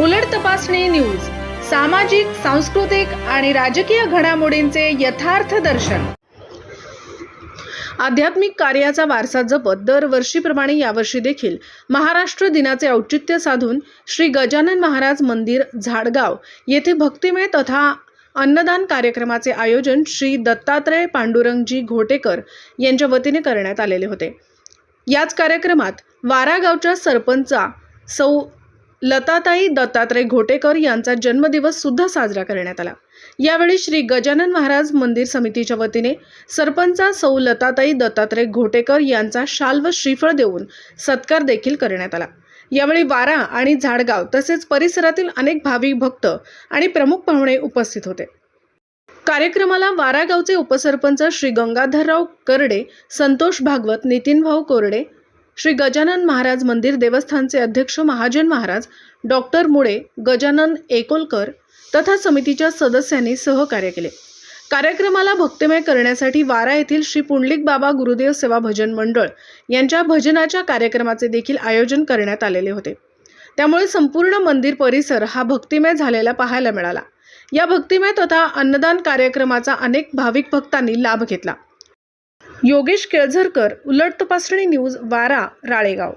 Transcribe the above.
उलट तपासणी न्यूज सामाजिक सांस्कृतिक आणि राजकीय घडामोडींचे यथार्थ दर्शन. आध्यात्मिक कार्याचा वारसा जपत दरवर्षीप्रमाणे यावर्षी देखील महाराष्ट्र दिनाचे औचित्य साधून श्री गजानन महाराज मंदिर झाडगाव येथे भक्तिमय तथा अन्नदान कार्यक्रमाचे आयोजन श्री दत्तात्रय पांडुरंगजी घोटेकर यांच्या वतीने करण्यात आलेले होते. याच कार्यक्रमात वारागावच्या सरपंचा सौ लताताई दत्तात्रय घोटेकर यांचा जन्मदिवस सुद्धा साजरा करण्यात आला. यावेळी श्री गजानन महाराज मंदिर समितीच्या वतीने सरपंचा सौ लताताई दत्तात्रय घोटेकर यांचा शाल व श्रीफळ देऊन सत्कार देखील करण्यात आला. यावेळी वारा आणि झाडगाव तसेच परिसरातील अनेक भाविक भक्त आणि प्रमुख पाहुणे उपस्थित होते. कार्यक्रमाला वारा गावचे उपसरपंच श्री गंगाधरराव करडे संतोष भागवत नितीन भाऊ कोरडे श्री गजानन महाराज मंदिर देवस्थानचे अध्यक्ष महाजन महाराज डॉक्टर मुळे गजानन एकोलकर तथा समितीच्या सदस्यांनी सहकार्य केले. कार्यक्रमाला भक्तिमय करण्यासाठी वारा येथील श्री पुंडलिक बाबा गुरुदेव सेवा भजन मंडळ यांच्या भजनाच्या कार्यक्रमाचे देखील आयोजन करण्यात आलेले होते. त्यामुळे संपूर्ण मंदिर परिसर हा भक्तिमय झालेला पाहायला मिळाला. या भक्तिमय तथा अन्नदान कार्यक्रमाचा अनेक भाविक भक्तांनी लाभ घेतला. योगेश केळझरकर उलट तपासणी न्यूज वारा राळेगाव.